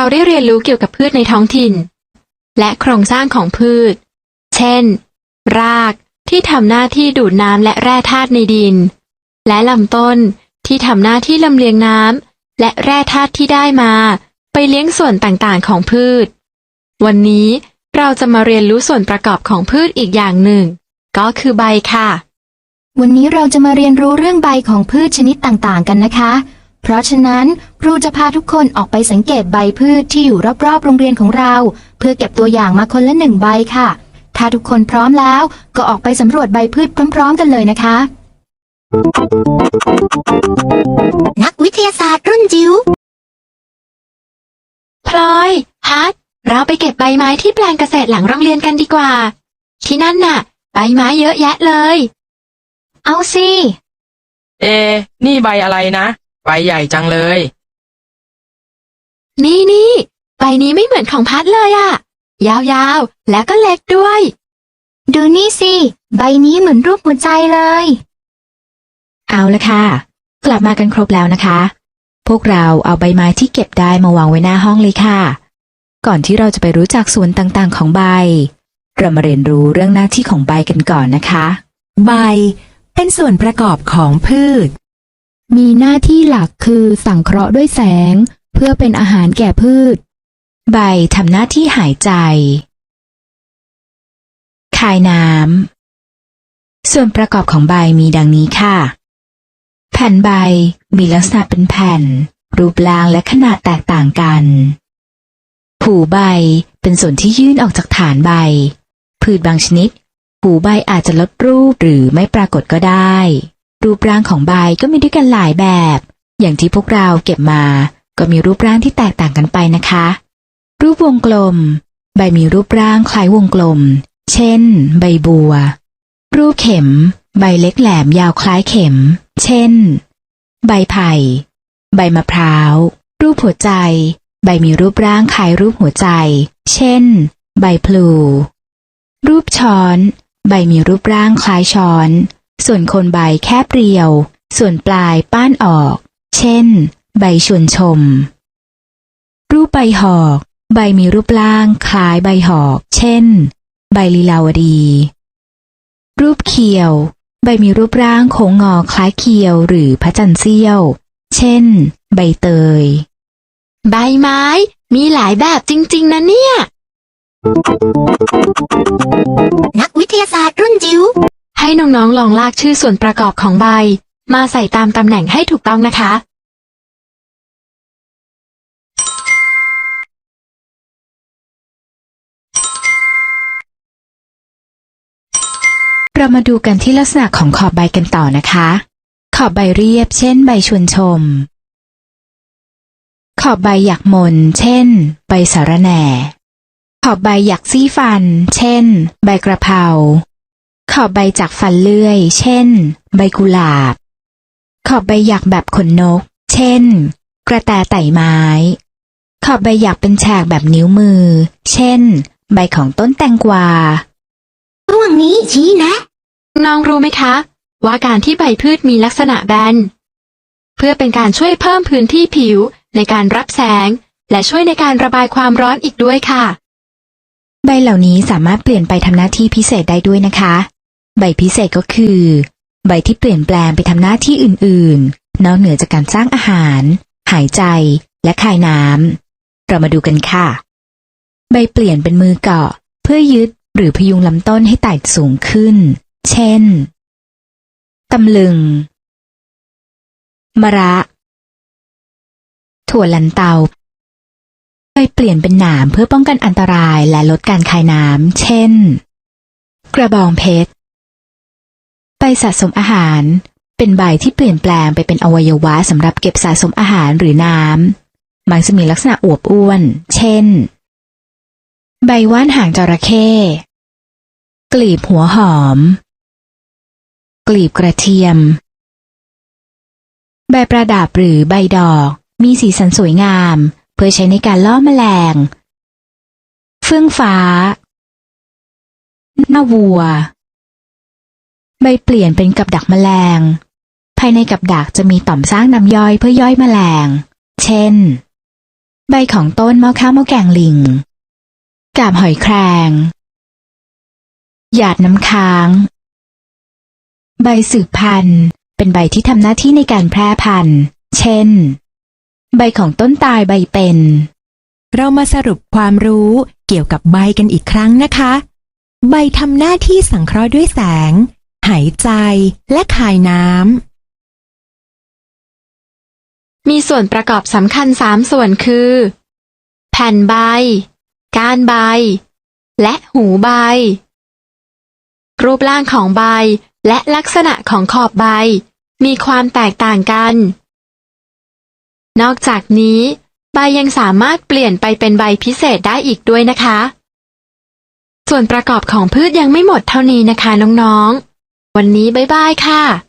เราได้เรียนรู้เกี่ยวกับพืชในท้องถิ่น และโครงสร้างของพืช เช่น รากที่ทำหน้าที่ดูดน้ำและแร่ธาตุในดิน และลำต้นที่ทำหน้าที่ลำเลียงน้ำและแร่ธาตุที่ได้มา ไปเลี้ยงส่วนต่างๆของพืช วันนี้เราจะมาเรียนรู้ส่วนประกอบของพืชอีกอย่างหนึ่ง ก็คือใบค่ะ วันนี้เราจะมาเรียนรู้เรื่องใบของพืชชนิดต่างๆ กันนะคะ เพราะฉะนั้นครูจะพาทุกคนออกไปสังเกตใบพืชที่อยู่รอบๆ โรงเรียนของเรา เพื่อเก็บตัวอย่างมาคนละหนึ่งใบค่ะ ถ้าทุกคนพร้อมแล้วก็ออกไปสำรวจใบพืชพร้อม ๆ กันเลยนะคะ นักวิทยาศาสตร์รุ่นจิ๋วพลอยฮัทเราไปเก็บใบไม้ที่แปลงเกษตรหลังโรงเรียนกันดีกว่า ที่นั่นน่ะ ใบไม้เยอะแยะเลย เอาสิ เอ นี่ใบอะไรนะ ใบใหญ่จังเลย นี่นี่ใบนี้ไม่เหมือนของพัดเลยอะยาวๆ แล้วก็เล็กด้วย ดูนี่สิ ใบนี้เหมือนรูปหัวใจเลย เอาละค่ะ กลับมากันครบแล้วนะคะ พวกเราเอาใบไม้ที่เก็บได้มาวางไว้หน้าห้องเลยค่ะ ก่อนที่เราจะไปรู้จักส่วนต่างๆ ของใบ เรามาเรียนรู้เรื่องหน้าที่ของใบกันก่อนนะคะ ใบ เป็นส่วนประกอบของพืช มีหน้าที่หลักคือสังเคราะห์ด้วยแสง เพื่อเป็นอาหารแก่พืช ใบทำหน้าที่หายใจ คายน้ำ ส่วนประกอบของใบมีดังนี้ค่ะ แผ่นใบมีลักษณะเป็นแผ่น รูปร่างและขนาดแตกต่างกันหูใบเป็นส่วนที่ยื่นออกจากฐานใบ พืชบางชนิดหูใบอาจจะลดรูปหรือไม่ปรากฏก็ได้ รูปร่างของใบก็มีด้วยกันหลายแบบ อย่างที่พวกเราเก็บมา ก็มีรูปร่างที่แตกต่างกันไปนะคะ รูปวงกลม ใบมีรูปร่างคล้ายวงกลม เช่น ใบบัว รูปเข็ม ใบเล็กแหลมยาวคล้ายเข็ม เช่น ใบไผ่ ใบมะพร้าว รูปหัวใจ ใบมีรูปร่างคล้ายรูปหัวใจ เช่น ใบพลู รูปช้อน ใบมีรูปร่างคล้ายช้อน ส่วนโคนใบแคบเรียว ส่วนปลายป้านออก เช่น ใบชวนชม รูปใบหอก ใบมีรูปร่างคล้ายใบหอก เช่น ใบลีลาวดี รูปเขียว ใบมีรูปร่างโค้งงอคล้ายเขียวหรือพระจันทร์เสี้ยว เช่น ใบเตย ใบไม้มีหลายแบบจริง ๆ นะเนี่ย นักวิทยาศาสตร์รุ่นจิ๋ว ให้น้องๆลองลากชื่อส่วนประกอบของใบ มาใส่ตามตำแหน่งให้ถูกต้องนะคะ เรามาดูกันที่ลักษณะของขอบใบกันต่อนะคะ ขอบใบเรียบ เช่น ใบชวนชม ขอบใบหยักมน เช่น ใบสาระแหน่ ขอบใบหยักซี่ฟัน เช่น ใบกระเพรา ขอบใบจากฟันเลื่อย เช่น ใบกุหลาบ ขอบใบหยักแบบขนนก เช่น กระแตไต่ไม้ ขอบใบหยักเป็นแฉกแบบนิ้วมือ เช่น ใบของต้นแตงกวาช่วงนี้ชี้แนะ น้องรู้ไหมคะ ว่าการที่ใบพืชมีลักษณะแบน เพื่อเป็นการช่วยเพิ่มพื้นที่ผิวในการรับแสง และช่วยในการระบายความร้อนอีกด้วยค่ะ ใบเหล่านี้สามารถเปลี่ยนไปทำหน้าที่พิเศษได้ด้วยนะคะ ใบพิเศษก็คือ ใบที่เปลี่ยนแปลงไปทำหน้าที่อื่นๆ นอกเหนือจากการสร้างอาหาร หายใจและคายน้ำเรามาดูกันค่ะ ใบเปลี่ยนเป็นมือเกาะ เพื่อยึดหรือพยุงลำต้นให้ไต่สูงขึ้น เช่นตำลึง มะระ ถั่วลันเตาใบเปลี่ยนเป็นหนามเพื่อป้องกันอันตรายและลดการคายน้ำ เช่น กระบองเพชร สะสมอาหาร เป็นใบที่เปลี่ยนแปลงไปเป็นอวัยวะสำหรับเก็บสะสมอาหารหรือน้ำ มักจะมีลักษณะอวบอ้วน เช่น ใบว่านหางจระเข้ กลีบหัวหอม กลีบกระเทียม ใบประดับหรือใบดอก มีสีสันสวยงาม เพื่อใช้ในการล่อแมลง เฟื่องฟ้าหน้าวัว ใบเปลี่ยนเป็นกับดักแมลง ภายในกับดักจะมีต่อมสร้างน้ำย่อยเพื่อย่อยแมลง เช่น ใบของต้นม้อข้าวม้อแกงลิง กาบหอยแครงหยาดน้ำค้าง ใบสืบพันธุ์ เป็นใบที่ทำหน้าที่ในการแพร่พันธุ์ เช่น ใบของต้นตายใบเป็น เรามาสรุปความรู้เกี่ยวกับใบกันอีกครั้งนะคะ ใบทำหน้าที่สังเคราะห์ด้วยแสง หายใจและคายน้ำ มีส่วนประกอบสำคัญสามส่วนคือ แผ่นใบ ก้านใบ และหูใบ รูปร่างของใบและลักษณะของขอบใบ มีความแตกต่างกัน นอกจากนี้ ใบยังสามารถเปลี่ยนไปเป็นใบพิเศษได้อีกด้วยนะคะส่วนประกอบของพืชยังไม่หมดเท่านี้นะคะน้องๆ วันนี้บ๊ายบายค่ะ